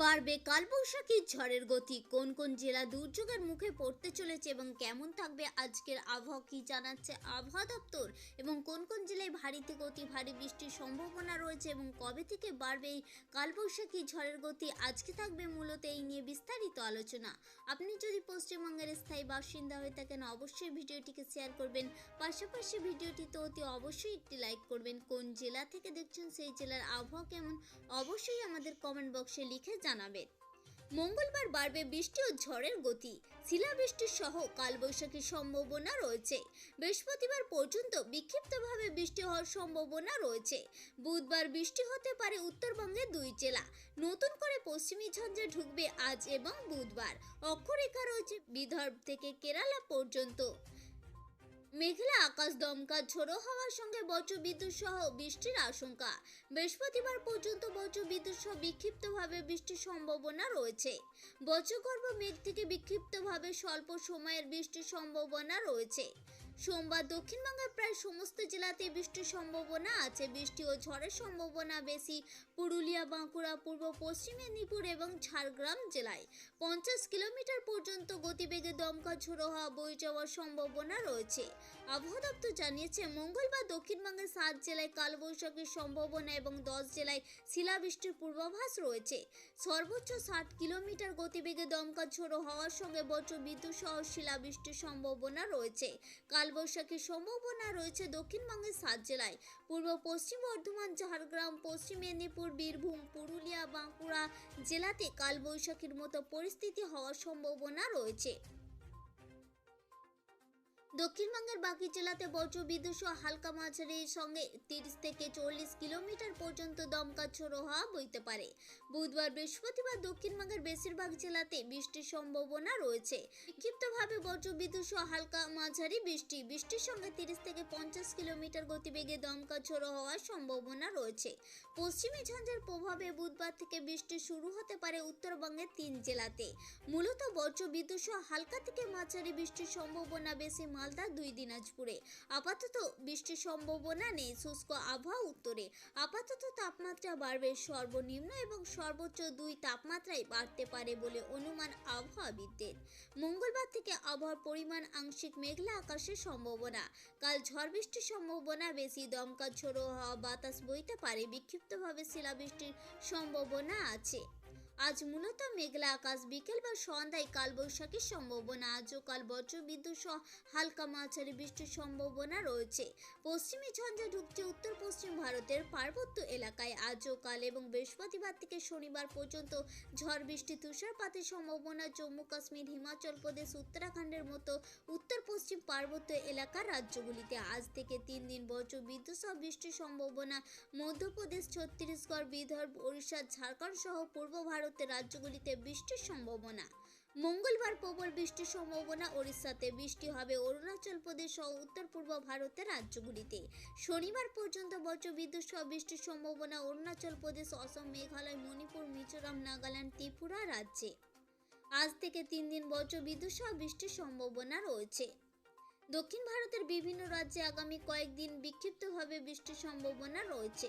বাড়বে কালবৈশাখীর ঝড়ের গতি। কোন কোন জেলা দুর্যোগের মুখে পড়তে চলেছে এবং কেমন থাকবে আজকের আবহাওয়া কি জানাচ্ছে আবহাওয়া দপ্তর? এবং কোন কোন জেলায় ভারী থেকে অতি ভারী বৃষ্টির সম্ভাবনা রয়েছে এবং কবে থেকে বাড়বে এই কালবৈশাখী ঝড়ের গতি? আজকে থাকবে মূলত এই নিয়ে বিস্তারিত আলোচনা। আপনি যদি পশ্চিমবঙ্গের স্থায়ী বাসিন্দা হয়ে থাকেন, অবশ্যই ভিডিওটিকে শেয়ার করবেন। পাশাপাশি ভিডিওটিতে অতি অবশ্যই একটি লাইক করবেন। কোন জেলা থেকে দেখছেন সেই জেলার আবহাওয়া কেমন? অবশ্যই আমাদের কমেন্ট বক্সে লিখে জানাবেন। মঙ্গলবার বাড়বে বৃষ্টি ও ঝড়ের গতি। শিলাবৃষ্টির সহ কালবৈশাখীর সম্ভাবনা রয়েছে। বৃহস্পতিবার পর্যন্ত বিক্ষিপ্তভাবে বৃষ্টি হওয়ার সম্ভাবনা রয়েছে। বুধবার বৃষ্টি হতে পারে উত্তরবঙ্গের দুই জেলা। নতুন করে পশ্চিমী ঝঞ্ঝা ঢুকবে আজ এবং বুধবার। অক্ষরেখা রয়েছে বিদর্ভ থেকে কেরালা পর্যন্ত। মেঘলা আকাশ দমকা ঝোড়ো হওয়ার সঙ্গে বজ্রবিদ্যুৎ সহ বৃষ্টির আশঙ্কা। বৃহস্পতিবার পর্যন্ত বজ্রবিদ্যুৎ সহ বিক্ষিপ্তভাবে বৃষ্টির সম্ভাবনা রয়েছে। বজ্রগর্ভ মেঘ থেকে বিক্ষিপ্তভাবে স্বল্প সময়ের বৃষ্টির সম্ভাবনা রয়েছে। সোমবার দক্ষিণবঙ্গের প্রায় সমস্ত জেলাতে বৃষ্টির সম্ভাবনা আছে। বৃষ্টি ও ঝড়ের সম্ভাবনা বেশি। পুরুলিয়া, বাঁকুড়া, পূর্ব, পশ্চিম মেদিনীপুর এবং ঝাড়গ্রাম জেলায় পঞ্চাশ কিলোমিটার পর্যন্ত গতিবেগে দমকা ঝোড়ো হওয়া বয়ে যাওয়ার সম্ভাবনা রয়েছে। আবহাওয়া দপ্তর জানিয়েছে, মঙ্গলবার দক্ষিণবঙ্গের সাত জেলায় কালবৈশাখীর সম্ভাবনা এবং দশ জেলায় শিলাবৃষ্টির পূর্বাভাস রয়েছে। সর্বোচ্চ ষাট কিলোমিটার গতিবেগে দমকা ঝোড়ো হওয়ার সঙ্গে বজ্র বিদ্যুৎ সহ শিলাবৃষ্টির সম্ভাবনা রয়েছে। কালবৈশাখীর সম্ভাবনা রয়েছে দক্ষিণবঙ্গের সাত জেলায়। পূর্ব পশ্চিম বর্ধমান, ঝাড়গ্রাম, পশ্চিম মেদিনীপুর, বীরভূম, পুরুলিয়া, বাঁকুড়া জেলাতে কালবৈশাখীর মতো পরিস্থিতি হওয়ার সম্ভাবনা রয়েছে। দক্ষিণবঙ্গের বাকি জেলাতে বজ্রবিদ্যুৎ সহ হালকা মাঝারির সঙ্গে তিরিশ থেকে চল্লিশ কিলোমিটার পর্যন্ত দমকা ঝোড়ো হওয়া বইতে পারে। বুধবার বৃহস্পতিবার দক্ষিণবঙ্গের বেশিরভাগ জেলাতে বৃষ্টির সম্ভাবনা রয়েছে। বিক্ষিপ্তভাবে বজ্রবিদ্যুৎ সহ হালকা মাঝারি বৃষ্টি, বৃষ্টির সঙ্গে তিরিশ থেকে পঞ্চাশ কিলোমিটার গতিবেগে দমকা ঝোড়ো হওয়ার সম্ভাবনা রয়েছে। পশ্চিমী ঝঞ্ঝার প্রভাবে বুধবার থেকে বৃষ্টি শুরু হতে পারে উত্তরবঙ্গের তিন জেলাতে। মূলত বজ্রবিদ্যুৎ সহ হালকা থেকে মাঝারি বৃষ্টির সম্ভাবনা বেশি মালদা দুই দিনাজপুরে। আপাতত বৃষ্টির সম্ভাবনা নেই, শুষ্ক আবহাওয়া উত্তরে। আপাতত তাপমাত্রা বাড়বে সর্বনিম্ন এবং সর্বোচ্চ দুই তাপমাত্রায় বাড়তে পারে বলে অনুমান আবহাওয়াবিদদের। মঙ্গলবার থেকে আবহাওয়ার পরিমাণ আংশিক মেঘলা আকাশের সম্ভাবনা। কাল ঝড় বৃষ্টির সম্ভাবনা বেশি, দমকা ঝোড়ো হওয়া, বাতাস বইতে পারে। বিক্ষিপ্তভাবে শিলাবৃষ্টির সম্ভাবনা আছে। আজ মূলত মেঘলা আকাশ বিকেল বা সন্ধ্যায় কালবৈশাখীর সম্ভাবনা। আজও কাল বজ্রবিদ্যুৎ সহ হালকা মাঝারি বৃষ্টির সম্ভাবনা রয়েছে। পশ্চিমী ঝঞ্ঝা ঢুকছে উত্তর পশ্চিম ভারতের পার্বত্য এলাকায়। আজও কাল এবং বৃহস্পতিবার থেকে শনিবার পর্যন্ত ঝড় বৃষ্টি তুষারপাতের সম্ভাবনা। জম্মু কাশ্মীর, হিমাচল প্রদেশ, উত্তরাখণ্ডের মতো উত্তর পশ্চিম পার্বত্য এলাকার রাজ্যগুলিতে আজ থেকে তিন দিন বজ্র বিদ্যুৎ সহ বৃষ্টির সম্ভাবনা। মধ্যপ্রদেশ, ছত্তিশগড়, বিদর্ভ, ওড়িশা, ঝাড়খণ্ড সহ পূর্ব ভারতের রাজ্যগুলিতে বৃষ্টির সম্ভাবনা। মঙ্গলবার প্রবল বৃষ্টির সম্ভাবনা, ওড়িশাতে বৃষ্টি হবে, অরুণাচল প্রদেশ সহ উত্তর পূর্ব ভারতের রাজ্যগুলিতে। শনিবার পর্যন্ত বজ্রবিদ্যুৎ সহ বৃষ্টির সম্ভাবনা অরুণাচল প্রদেশ, অসম, মেঘালয়, মণিপুর, মিজোরাম, নাগাল্যান্ড, ত্রিপুরা রাজ্যে। আজ থেকে তিন দিন বজ্রবিদ্যুৎ সহ বৃষ্টির সম্ভাবনা রয়েছে। দক্ষিণ ভারতের বিভিন্ন রাজ্যে আগামী কয়েকদিন বিক্ষিপ্তভাবে বৃষ্টির সম্ভাবনা রয়েছে।